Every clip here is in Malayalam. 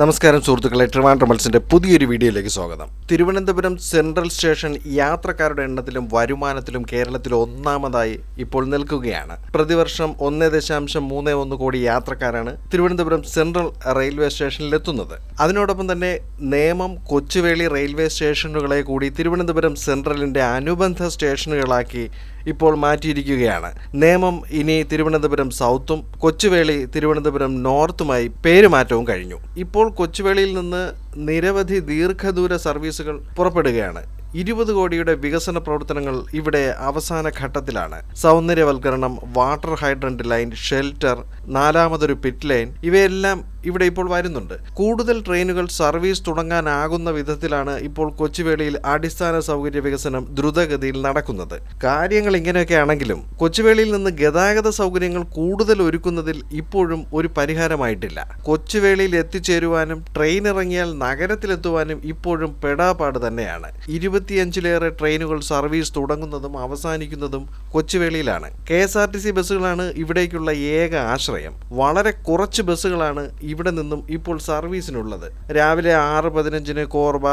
നമസ്കാരം സുഹൃത്തുക്കളെ ട്രിവാൻഡ്രം മത്സിന്റെ പുതിയൊരു വീഡിയോയിലേക്ക് സ്വാഗതം. തിരുവനന്തപുരം സെൻട്രൽ സ്റ്റേഷൻ യാത്രക്കാരുടെ എണ്ണത്തിലും വരുമാനത്തിലും കേരളത്തിൽ ഒന്നാമതായി ഇപ്പോൾ നിൽക്കുകയാണ്. പ്രതിവർഷം ഒന്ന് ദശാംശം മൂന്ന് ഒന്ന് കോടി യാത്രക്കാരാണ് തിരുവനന്തപുരം സെൻട്രൽ റെയിൽവേ സ്റ്റേഷനിൽ എത്തുന്നത് അതിനോടൊപ്പം തന്നെ നേമം കൊച്ചുവേളി റെയിൽവേ സ്റ്റേഷനുകളെ കൂടി തിരുവനന്തപുരം സെൻട്രലിന്റെ അനുബന്ധ സ്റ്റേഷനുകളാക്കി ഇപ്പോൾ മാറ്റിയിരിക്കുകയാണ്. നേമം ഇനി തിരുവനന്തപുരം സൗത്തും കൊച്ചുവേളി തിരുവനന്തപുരം നോർത്തുമായി പേരുമാറ്റവും കഴിഞ്ഞു. ഇപ്പോൾ കൊച്ചുവേളിയിൽ നിന്ന് നിരവധി ദീർഘദൂര സർവീസുകൾ പുറപ്പെടുകയാണ്. ഇരുപത് കോടിയുടെ വികസന പ്രവർത്തനങ്ങൾ ഇവിടെ അവസാന ഘട്ടത്തിലാണ്. സൗന്ദര്യവൽക്കരണം വാട്ടർ ഹൈഡ്രന്റ് ലൈൻ ഷെൽട്ടർ നാലാമതൊരു പിറ്റ് ലൈൻ ഇവയെല്ലാം ഇവിടെ ഇപ്പോൾ വരുന്നുണ്ട്. കൂടുതൽ ട്രെയിനുകൾ സർവീസ് തുടങ്ങാനാകുന്ന വിധത്തിലാണ് ഇപ്പോൾ കൊച്ചുവേളിയിൽ അടിസ്ഥാന സൗകര്യ വികസനം ദ്രുതഗതിയിൽ നടക്കുന്നത്. കാര്യങ്ങൾ ഇങ്ങനെയൊക്കെ ആണെങ്കിലും കൊച്ചുവേളിയിൽ നിന്ന് ഗതാഗത സൗകര്യങ്ങൾ കൂടുതൽ ഒരുക്കുന്നതിൽ ഇപ്പോഴും ഒരു പരിഹാരമായിട്ടില്ല. കൊച്ചുവേളിയിൽ എത്തിച്ചേരുവാനും ട്രെയിൻ ഇറങ്ങിയാൽ നഗരത്തിലെത്തുവാനും ഇപ്പോഴും പെടാപാട് തന്നെയാണ്. ഇരുപത്തിയഞ്ചിലേറെ ട്രെയിനുകൾ സർവീസ് തുടങ്ങുന്നതും അവസാനിക്കുന്നതും കൊച്ചുവേളിയിലാണ്. K S R T C ബസ്സുകളാണ് ഇവിടേക്കുള്ള ഏക ആശ്രയം. വളരെ കുറച്ച് ബസ്സുകളാണ് ഇവിടെ നിന്നും ഇപ്പോൾ സർവീസിനുള്ളത്. രാവിലെ ആറ് പതിനഞ്ചിന് കോർബ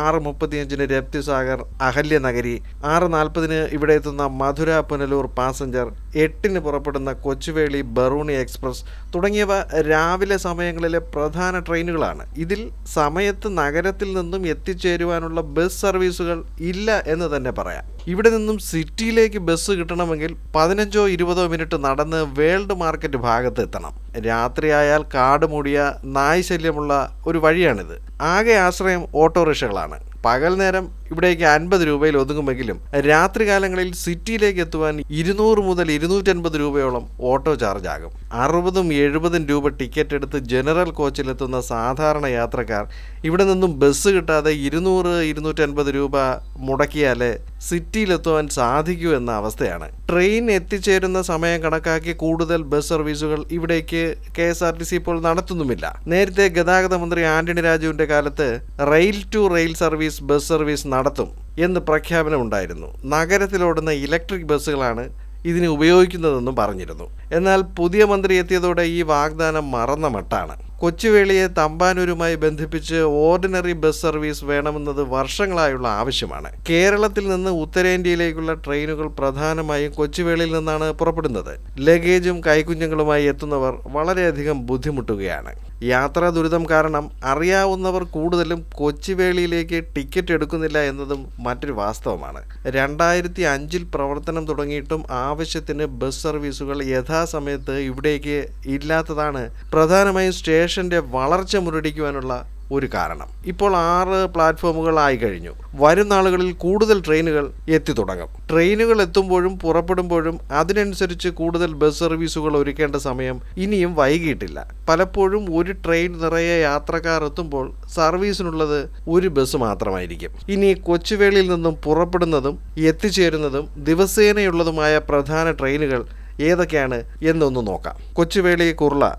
ആറ് മുപ്പത്തിയഞ്ചിന് രപ്തിസാഗർ അഹല്യനഗരി ആറ് നാൽപ്പതിന് ഇവിടെ എത്തുന്ന മധുര പുനലൂർ പാസഞ്ചർ എട്ടിന് പുറപ്പെടുന്ന കൊച്ചുവേളി ബറൂണി എക്സ്പ്രസ് തുടങ്ങിയവ രാവിലെ സമയങ്ങളിലെ പ്രധാന ട്രെയിനുകളാണ്. ഇതിൽ സമയത്ത് നഗരത്തിൽ നിന്നും എത്തിച്ചേരുവാനുള്ള ബസ് സർവീസുകൾ ഇല്ല എന്ന് തന്നെ പറയാം. ഇവിടെ നിന്നും സിറ്റിയിലേക്ക് ബസ് കിട്ടണമെങ്കിൽ പതിനഞ്ചോ ഇരുപതോ മിനിറ്റ് നടന്ന് വേൾഡ് മാർക്കറ്റ് ഭാഗത്ത് എത്തണം. രാത്രിയായാൽ കാട് മൂടിയ നായ് ശല്യമുള്ള ഒരു വഴിയാണിത്. ആകെ ആശ്രയം ഓട്ടോറിക്ഷകളാണ്. പകൽ നേരം ഇവിടേക്ക് അൻപത് രൂപയിൽ ഒതുങ്ങുമെങ്കിലും രാത്രികാലങ്ങളിൽ സിറ്റിയിലേക്ക് എത്തുവാൻ ഇരുന്നൂറ് മുതൽ ഇരുന്നൂറ്റൻപത് രൂപയോളം ഓട്ടോ ചാർജ് ആകും അറുപതും എഴുപതും രൂപ ടിക്കറ്റ് എടുത്ത് ജനറൽ കോച്ചിലെത്തുന്ന സാധാരണ യാത്രക്കാർ ഇവിടെ നിന്നും ബസ് കിട്ടാതെ ഇരുന്നൂറ് ഇരുന്നൂറ്റൻപത് രൂപ മുടക്കിയാലേ സിറ്റിയിലെത്തുവാൻ സാധിക്കൂ എന്ന അവസ്ഥയാണ്. ട്രെയിൻ എത്തിച്ചേരുന്ന സമയം കണക്കാക്കി കൂടുതൽ ബസ് സർവീസുകൾ ഇവിടേക്ക് K S R T C ഇപ്പോൾ നടത്തുന്നുമില്ല. നേരത്തെ ഗതാഗത മന്ത്രി ആന്റണി രാജുവിന്റെ കാലത്ത് rail to rail service bus service നടത്തും എന്ന് പ്രഖ്യാപനമുണ്ടായിരുന്നു നഗരത്തിലോടുന്ന ഇലക്ട്രിക് ബസ്സുകളാണ് ഇതിന് ഉപയോഗിക്കുന്നതെന്നും പറഞ്ഞിരുന്നു. എന്നാൽ പുതിയ മന്ത്രി എത്തിയതോടെ ഈ വാഗ്ദാനം മറന്ന മട്ടാണ്. കൊച്ചുവേളിയെ തമ്പാനൂരുമായി ബന്ധിപ്പിച്ച് ഓർഡിനറി ബസ് സർവീസ് വേണമെന്നത് വർഷങ്ങളായുള്ള ആവശ്യമാണ്. കേരളത്തിൽ നിന്ന് ഉത്തരേന്ത്യയിലേക്കുള്ള ട്രെയിനുകൾ പ്രധാനമായും കൊച്ചുവേളിയിൽ നിന്നാണ് പുറപ്പെടുന്നത്. ലഗേജും കൈക്കുഞ്ഞുങ്ങളുമായി എത്തുന്നവർ വളരെയധികം ബുദ്ധിമുട്ടുകയാണ്. യാത്രാ ദുരിതം കാരണം അറിയാവുന്നവർ കൂടുതലും കൊച്ചുവേളിയിലേക്ക് ടിക്കറ്റ് എടുക്കുന്നില്ല എന്നതും മറ്റൊരു വാസ്തവമാണ്. രണ്ടായിരത്തി അഞ്ചിൽ പ്രവർത്തനം തുടങ്ങിയിട്ടും ആവശ്യത്തിന് ബസ് സർവീസുകൾ യഥാസമയത്ത് ഇവിടേക്ക് ഇല്ലാത്തതാണ്. പ്രധാനമായും സ്റ്റേഷന്റെ വളർച്ച മുരടിക്കുവാനുള്ള ഒരു കാരണം. ഇപ്പോൾ ആറ് പ്ലാറ്റ്ഫോമുകൾ ആയി കഴിഞ്ഞു. വരും നാളുകളിൽ കൂടുതൽ ട്രെയിനുകൾ എത്തി തുടങ്ങും. ട്രെയിനുകൾ എത്തുമ്പോഴും പുറപ്പെടുമ്പോഴും അതിനനുസരിച്ച് കൂടുതൽ ബസ് സർവീസുകൾ ഒരുക്കേണ്ട സമയം ഇനിയും വൈകിട്ടില്ല പലപ്പോഴും ഒരു ട്രെയിൻ നിറയെ യാത്രക്കാർ എത്തുമ്പോൾ സർവീസിനുള്ളത് ഒരു ബസ് മാത്രമായിരിക്കും. ഇനി കൊച്ചുവേളിയിൽ നിന്നും പുറപ്പെടുന്നതും എത്തിച്ചേരുന്നതും ദിവസേനയുള്ളതുമായ പ്രധാന ട്രെയിനുകൾ ഏതൊക്കെയാണ് എന്നൊന്ന് നോക്കാം. കൊച്ചുവേളി കുർള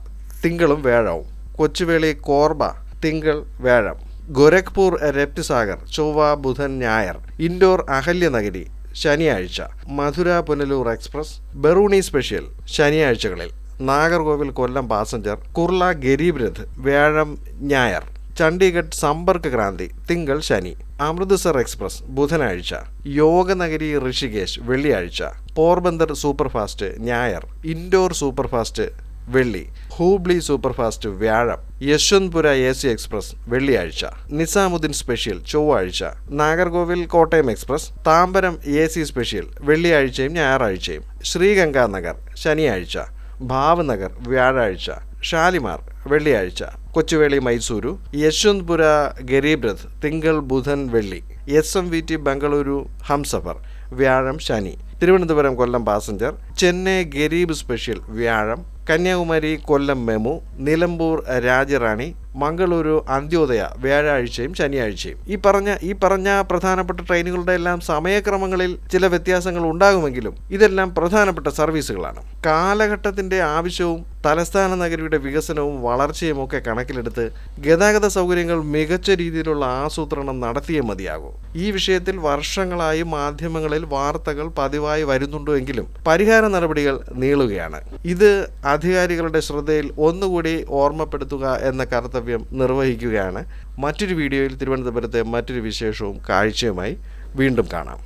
തിങ്കളും വേഴവും. കൊച്ചുവേളി കോർബ തിങ്കൾ വ്യാഴം. ഗോരഖ്പൂർ രപ്തിസാഗർ ചൊവ്വ ബുധൻ ഞായർ ഇൻഡോർ അഹല്യനഗരി ശനിയാഴ്ച. മധുര പുനലൂർ എക്സ്പ്രസ് ബറൂണി സ്പെഷ്യൽ ശനിയാഴ്ചകളിൽ. നാഗർകോവിൽ കൊല്ലം പാസഞ്ചർ കുർള ഗരീബ് രഥ് വ്യാഴം ഞായർ. ചണ്ഡീഗഡ് സമ്പർക്ക് ക്രാന്തി തിങ്കൾ ശനി. അമൃത്സർ എക്സ്പ്രസ് ബുധനാഴ്ച. യോഗനഗരി ഋഷികേശ് വെള്ളിയാഴ്ച. പോർബന്ദർ സൂപ്പർഫാസ്റ്റ് ഞായർ. ഇൻഡോർ സൂപ്പർഫാസ്റ്റ് വെള്ളി. ഹൂബ്ലി സൂപ്പർഫാസ്റ്റ് വ്യാഴം. യശ്വന്ത്പുര എ സി എക്സ്പ്രസ് വെള്ളിയാഴ്ച. നിസാമുദ്ദീൻ സ്പെഷ്യൽ ചൊവ്വാഴ്ച. Nagercoil Kottayam express Tambaram A C special വെള്ളിയാഴ്ചയും ഞായറാഴ്ചയും. ശ്രീഗംഗാനഗർ ശനിയാഴ്ച. ഭാവ്നഗർ വ്യാഴാഴ്ച. ഷാലിമാർ വെള്ളിയാഴ്ച. കൊച്ചുവേളി മൈസൂരു. യശ്വന്ത്പുര ഗരീബ് രഥ് തിങ്കൾ ബുധൻ വെള്ളി. S M V T Bengaluru Humsafar വ്യാഴം ശനി. തിരുവനന്തപുരം കൊല്ലം പാസഞ്ചർ ചെന്നൈ ഗരീബ് സ്പെഷ്യൽ വ്യാഴം കന്യാകുമാരി കൊല്ലം മെമു നിലമ്പൂർ രാജറാണി മംഗളൂരു അന്ത്യോദയ വ്യാഴാഴ്ചയും ശനിയാഴ്ചയും. ഈ പറഞ്ഞ ഈ പറഞ്ഞ പ്രധാനപ്പെട്ട ട്രെയിനുകളുടെ എല്ലാം സമയക്രമങ്ങളിൽ ചില വ്യത്യാസങ്ങൾ ഉണ്ടാകുമെങ്കിലും ഇതെല്ലാം പ്രധാനപ്പെട്ട സർവീസുകളാണ്. കാലഘട്ടത്തിന്റെ ആവശ്യവും തലസ്ഥാന നഗരിയുടെ വികസനവും വളർച്ചയും ഒക്കെ കണക്കിലെടുത്ത് ഗതാഗത സൗകര്യങ്ങൾ മികച്ച രീതിയിലുള്ള ആസൂത്രണം നടത്തിയേ മതിയാകൂ. ഈ വിഷയത്തിൽ വർഷങ്ങളായി മാധ്യമങ്ങളിൽ വാർത്തകൾ പതിവായി വരുന്നുണ്ടെങ്കിലും പരിഹാര നടപടികൾ നീളുകയാണ്. ഇത് അധികാരികളുടെ ശ്രദ്ധയിൽ ഒന്നുകൂടി ഓർമ്മപ്പെടുത്തുക എന്ന കറുത്ത കർത്തവ്യം നിർവഹിക്കുകയാണ്. മറ്റൊരു വീഡിയോയിൽ തിരുവനന്തപുരത്തെ മറ്റൊരു വിശേഷവും കാഴ്ചയുമായി വീണ്ടും കാണാം.